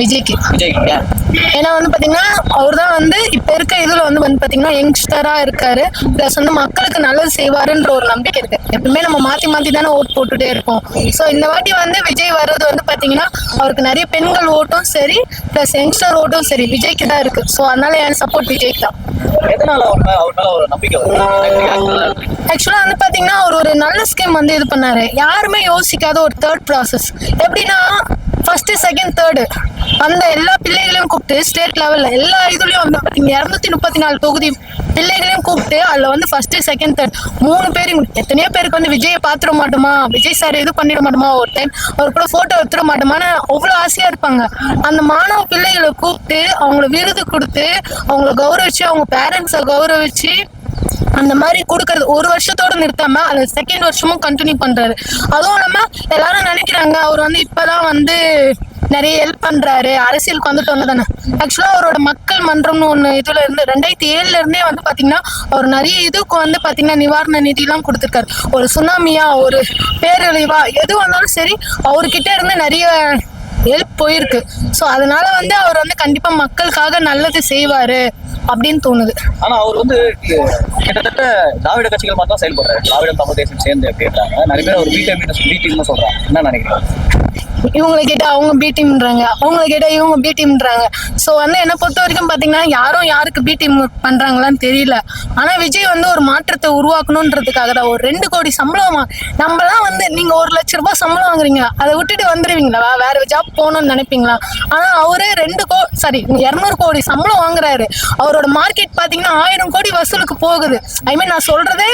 விஜய்க்கு. விஜய் ஏன்னா வந்து பாத்தீங்கன்னா அவர் தான் வந்து இப்ப இருக்க இதுல வந்து வந்து பாத்தீங்கன்னா யங்ஸ்டரா இருக்காரு. பிளஸ் வந்து மக்களுக்கு நல்லது செய்வாருன்ற ஒரு நம்பிக்கை இருக்கு. எப்பவுமே நம்ம மாத்தி மாத்தி தானே ஓட் போட்டுட்டே இருக்கோம் சோ இந்த வாட்டி வந்து விஜய் வர்றது வந்து பாத்தீங்கன்னா அவருக்கு நிறைய பெண்கள் ஓட்டும் சரி பிளஸ் யங்ஸ்டர் ஓட்டும் சரி விஜய்க்கு தான் இருக்கு. சோ அதனால என் சப்போர்ட் விஜய்க்கு தான். ஆக்சுவலா வந்து பாத்தீங்கன்னா அவர் ஒரு நல்ல ஸ்கீம் வந்து இது பண்ணாரு. யாருமே யோசிக்காத ஒரு தேர்ட் ப்ராசஸ் எப்படின்னா ஃபர்ஸ்ட் செகண்ட் தேர்டு அந்த எல்லா பிள்ளைகளையும் கூப்பிட்டு ஸ்டேட் லெவலில் எல்லா இதுலேயும் வந்து பாத்தீங்கன்னா இரநூத்தி முப்பத்தி நாலு தொகுதி பிள்ளைகளையும் கூப்பிட்டு அதில் வந்து ஃபஸ்ட்டு செகண்ட் தேர்ட் மூணு பேர் எத்தனையோ பேருக்கு வந்து விஜயை பார்த்துட மாட்டோமா? விஜய் சார் இது பண்ணிட மாட்டோமா? ஒரு டைம் அவர் கூட ஃபோட்டோ எடுத்துட மாட்டோமான்னு அவ்வளோ ஆசையாக இருப்பாங்க. அந்த மாணவ பிள்ளைகளை கூப்பிட்டு அவங்கள விருது கொடுத்து அவங்கள கௌரவிச்சு அவங்க பேரண்ட்ஸை கௌரவிச்சு அந்த மாதிரி கொடுக்கறது ஒரு வருஷத்தோட நிறுத்தாம அது செகண்ட் வருஷமும் கண்டினியூ பண்றாரு. அதுவும் இல்லாம எல்லாரும் நினைக்கிறாங்க அவர் வந்து இப்பதான் வந்து நிறைய ஹெல்ப் பண்றாரு. அரசியலுக்கு வந்துட்டு வந்ததானே. ஆக்சுவலா அவரோட மக்கள் மன்றம்னு ஒண்ணு இதுல இருந்து ரெண்டாயிரத்தி ஏழுல இருந்தே வந்து பாத்தீங்கன்னா அவர் நிறைய இதுக்கு வந்து பாத்தீங்கன்னா நிவாரண நிதி எல்லாம் கொடுத்துருக்காரு. ஒரு சுனாமியா ஒரு பேரழிவா எது வந்தாலும் சரி அவர்கிட்ட இருந்து நிறைய ஹெல்ப் போயிருக்கு. ஸோ அதனால வந்து அவர் வந்து கண்டிப்பா மக்களுக்காக நல்லது செய்வாரு. அப்படின்னு தோணுது. ஆனா அவர் வந்து கிட்டத்தட்ட திராவிட கட்சிகள் மட்டும் தான் செயல்படுறாரு. திராவிட தமிழ் தேசம் சேர்ந்து அப்படின்றாங்க. நிறைய பேர் அவர் வீட்டை பி டீம்னு சொல்றாங்க. என்ன நினைக்கிறீங்க? இவங்களை கேட்டால் அவங்க பி டீம்ன்றாங்க அவங்கள கேட்டால் இவங்க பி டீம்ன்றாங்க ஸோ வந்து என்னை பொறுத்த வரைக்கும் பார்த்தீங்கன்னா யாரும் யாருக்கு பி டீம் பண்ணுறாங்களான்னு தெரியல. ஆனால் விஜய் வந்து ஒரு மாற்றத்தை உருவாக்கணுன்றதுக்காக தான். ஒரு ரெண்டு கோடி சம்பளம் நம்மளாம் நம்மலாம் வந்து நீங்கள் ஒரு லட்ச ரூபாய் சம்பளம் வாங்குறீங்க. அதை விட்டுட்டு வந்துடுவீங்களா வேற ஜாப் போகணும்னு நினைப்பீங்களா? ஆனால் அவரே ரெண்டு கோ சாரி இரநூறு கோடி சம்பளம் வாங்குறாரு. அவரோட மார்க்கெட் பார்த்தீங்கன்னா ஆயிரம் கோடி வசூலுக்கு போகுது. ஐ மீன் நான் சொல்றதே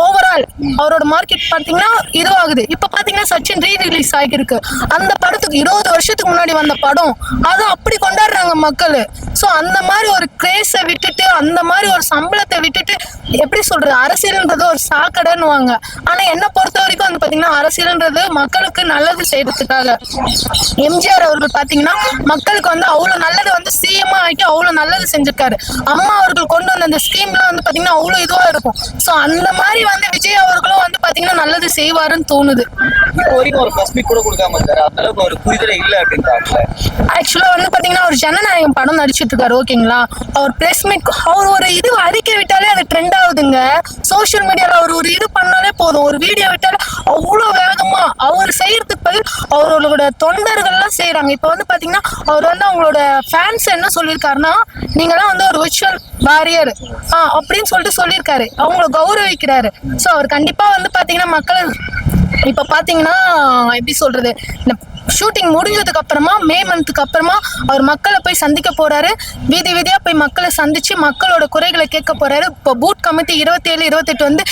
ஓவரால் அவரோட மார்க்கெட் பார்த்தீங்கன்னா இதுவாகுது. இப்போ பார்த்தீங்கன்னா சச்சின் ரீ ரிலீஸ் ஆகியிருக்கு. அந்த படத்துக்கு இருபது வருஷத்துக்கு முன்னாடி வந்த படம் அது அப்படி கொண்டாடுறாங்க மக்கள். சோ அந்த மாதிரி ஒரு கிரேஸை விட்டுட்டு அந்த மாதிரி ஒரு சம்பளத்தை விட்டுட்டு எப்படி சொல்றது அரசியல்ன்றது ஒரு சாக்கடைன்னுவாங்க. ஆனா என்ன பொறுத்த வரைக்கும் வந்து பாத்தீங்கன்னா அரசியல்ன்றது மக்களுக்கு நல்லது செய்யறதுக்காக. எம்ஜிஆர் அவர்கள் பாத்தீங்கன்னா மக்களுக்கு வந்து அவ்வளவு நல்லது வந்து சிஎம் ஆக்கி அவ்வளவு நல்லது செஞ்சிருக்காரு. அம்மா அவர்கள் கொண்டு வந்த அந்த ஸ்கீம்லாம் வந்து பாத்தீங்கன்னா அவ்வளவு இதுவா இருக்கும். சோ அந்த மாதிரி வந்து விஜய் அவர்களும் வந்து பாத்தீங்கன்னா நல்லது செய்வாருன்னு தோணுது. ஒரு கூட கொடுக்காம இருக்காரு அந்த அளவுக்கு ஒரு புரிதலே இல்லை அப்படின்றாங்க வந்து பார்த்தீங்கன்னா அவர் ஜனநாயகம் படம் நடிச்சிட்டு இருக்காரு ஓகேங்களா? அவர் பிளேஸ்மெண்ட் அவர் ஒரு இது அறிக்கை விட்டாலே அது ட்ரெண்ட் ஆகுதுங்க. சோஷியல் மீடியால அவர் ஒரு இது பண்ணாலே போதும். ஒரு வீடியோ விட்டாலே அவ்வளோ வேகமா அவர் செய்யறதுக்கு பதில் அவரோட தொண்டர்கள்லாம் செய்யறாங்க இப்போ வந்து பாத்தீங்கன்னா அவர் வந்து அவங்களோட ஃபேன்ஸ் என்ன சொல்லியிருக்காருன்னா நீங்களாம் வந்து ஒரு விர்ச்சுவல் வாரியர் ஆ அப்படின்னு சொல்லிட்டு சொல்லியிருக்காரு. அவங்கள கௌரவிக்கிறாரு. ஸோ அவர் கண்டிப்பா வந்து பாத்தீங்கன்னா மக்கள் இப்போ பார்த்தீங்கன்னா எப்படி சொல்றது இந்த ஷூட்டிங் முடிஞ்சதுக்கு அப்புறமா மே மந்த்துக்கு அப்புறமா அவர் மக்களை போய் சந்திக்க போறாரு. வீதி வீதியா போய் மக்களை சந்திச்சு மக்களோட குறைகளை கேட்க போறாரு. இப்போ பூட் கமிட்டி இருபத்தேழு இருபத்தெட்டு வந்து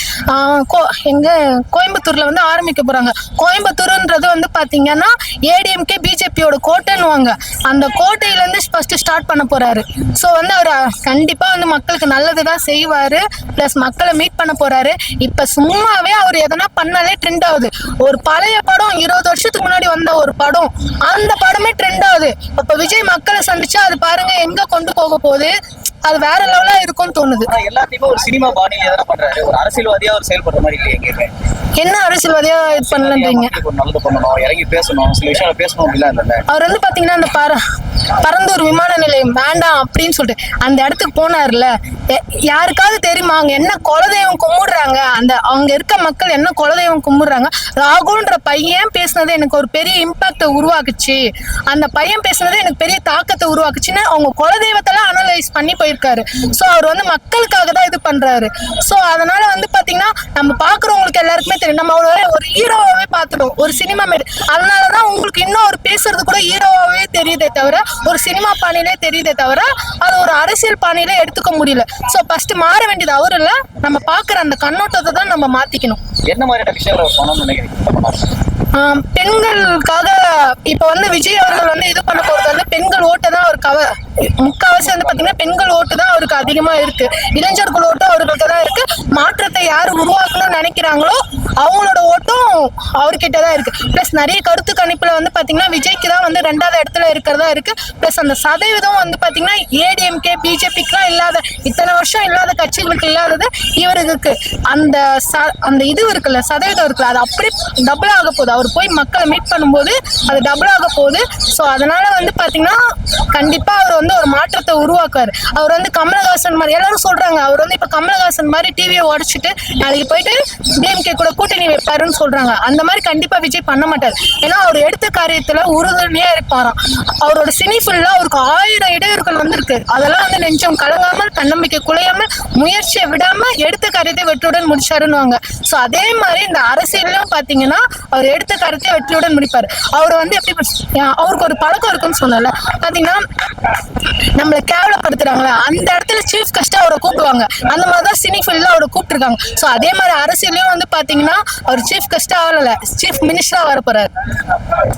கோ- எங்க கோயம்புத்தூர்ல வந்து ஆரம்பிக்க போறாங்க. கோயம்புத்தூர்ன்றது வந்து பாத்தீங்கன்னா ஏடிஎம்கே பிஜேபியோட கோட்டைன்னுவாங்க. அந்த கோட்டையில இருந்து ஃபர்ஸ்ட் ஸ்டார்ட் பண்ண போறாரு. ஸோ வந்து அவர் கண்டிப்பா வந்து மக்களுக்கு நல்லது தான் செய்வாரு. பிளஸ் மக்களை மீட் பண்ண போறாரு. இப்ப சும்மாவே அவர் எதனா பண்ணாலே ட்ரெண்ட் ஆகுது. ஒரு பழைய படம் இருபது வருஷத்துக்கு முன்னாடி வந்த ஒரு படம் அந்த படமே ட்ரெண்ட் ஆகுது. அப்ப விஜய் மக்களை சந்திச்சா அது பாருங்க எங்க கொண்டு போக போகுது? அது வேற லெவலா இருக்கும்னு தோணுது. எல்லாத்தையுமே ஒரு சினிமா பாணியில எதனா பண்றாரு. ஒரு அரசியல்வாதியா அவர் செயல்படுற மாதிரி இல்லையே என்ன அரசியல்வாதியா இது பண்ணலன்றீங்க? ஒரு நல்லது பண்ணணும் இறங்கி பேசணும் சில விஷயம் பேசணும் அப்படிலாம் அவர் வந்து பாத்தீங்கன்னா அந்த பர பரந்தூர் விமான நிலையம் வேண்டாம் அப்படின்னு சொல்லிட்டு அந்த இடத்துக்கு போனார்ல யாருக்காவது தெரியுமா? அவங்க என்ன குலதெய்வம் கும்பிடுறாங்க? அந்த அவங்க இருக்க மக்கள் என்ன குலதெய்வம் கும்பிடுறாங்க? ராகுன்ற பையன் பேசினது எனக்கு ஒரு பெரிய இம்பாக்டை உருவாக்குச்சு. அந்த பையன் பேசுனது எனக்கு பெரிய தாக்கத்தை உருவாக்குச்சுன்னு அவங்க குலதெய்வத்தெல்லாம் அனலைஸ் பண்ணி போயிருக்காரு. சோ அவர் வந்து மக்களுக்காக தான் இது பண்றாரு. சோ அதனால வந்து பாத்தீங்கன்னா நம்ம பாக்குறவங்களுக்கு எல்லாருக்குமே தெரியும். நம்ம ஒரு ஒரு ஹீரோவே பார்த்துடும் ஒரு சினிமா மாரி அதனாலதான் உங்களுக்கு இன்னும் ஒரு பேச பேசுறது கூட ஹீரோவாவே தெரியுதே தவிர ஒரு சினிமா பாணியிலே தெரியுதே தவிர அது ஒரு அரசியல் பாணியில எடுத்துக்க முடியல. சோ ஃபர்ஸ்ட் மாற வேண்டியது அவர் இல்ல. நம்ம பாக்குற அந்த கண்ணோட்டத்தை தான் நம்ம மாத்திக்கணும். என்ன மாதிரியான விஷயங்கள் பண்ணணும்னு நினைக்கிறீங்க? பெண்களுக்காக இப்ப வந்து விஜய் அவர்கள் வந்து இது பண்ண போறது வந்து பெண்கள் ஓட்டை தான் அவர் கவ முக்காவாசி வந்து பாத்தீங்கன்னா பெண்கள் ஓட்டு தான் அவருக்கு அதிகமா இருக்கு. இளைஞர்கள் ஓட்டு அவர்களுக்கு தான் இருக்கு. மாற்றத்தை யார் உருவாக்கணும்னு நினைக்கிறாங்களோ அவங்களோட ஓட்டும் அவர்கிட்ட தான் இருக்கு. பிளஸ் நிறைய கருத்து கணிப்புல வந்து பாத்தீங்கன்னா விஜய்க்கு தான் வந்து ரெண்டாவது இடத்துல இருக்கிறதா இருக்கு. பிளஸ் அந்த சதவீதம் வந்து பாத்தீங்கன்னா ஏடிஎம்கே பிஜேபிக்குலாம் இல்லாத இத்தனை வருஷம் இல்லாத கட்சிகளுக்கு இல்லாதது இவருக்கு அந்த அந்த இது இருக்குல்ல சதவீதம் இருக்குல்ல அது அப்படியே டபுள் ஆக போகுது. அவர் போய் மக்களை மீட் பண்ணும்போது அது டபுள் ஆக போகுது. ஸோ அதனால வந்து பார்த்தீங்கன்னா கண்டிப்பா அவர் வந்து ஒரு மாற்றத்தை உருவாக்குவார். அவர் வந்து கமலஹாசன் மாதிரி எல்லாரும் சொல்றாங்க அவர் வந்து இப்ப கமலஹாசன் மாதிரி டிவியை உடைச்சிட்டு நாளைக்கு போயிட்டு டிஎம்கே கூட கூட்டணி வைப்பாருன்னு சொல்றாங்க. அந்த மாதிரி கண்டிப்பா விஜய் பண்ண மாட்டார். ஏன்னா அவர் எடுத்த காரியத்துல உறுதுணையா இருப்பாராம். அவரோட சினிஃபுல்லா அவருக்கு ஆயிரம் இடையூறுகள் வந்திருக்கு. அதெல்லாம் வந்து நெஞ்சம் கலங்காமல் தன்னம்பிக்கை குலையாமல் முயற்சியை விடாம எடுத்த காரியத்தை வெற்றியுடன் முடிச்சாருன்னுவாங்க. ஸோ அதே மாதிரி இந்த அரசியலும் பாத்தீங்கன்னா அவர் எடுத்த காரியத்தை வெற்றியுடன் முடிப்பார். அவர் வந்து எப்படி அவருக்கு ஒரு பழக்கம் இருக்குன்னு சொன்னல பாத்தீங்கன்னா நம்மளை கேவலப்படுத்துறாங்களா? அந்த இடத்துல சீஃப் கஷ்டம் அவரை கூப்பிடுவாங்க. அந்த மாதிரி தான் சினி ஃபீல்டில் அவரை கூப்பிட்டுருக்காங்க. ஸோ அதே மாதிரி அரசியலையும் வந்து பாத்தீங்கன்னா அவர் சீஃப் கஷ்டம் ஆகல. சீஃப் மினிஸ்டரா வர போகிறார்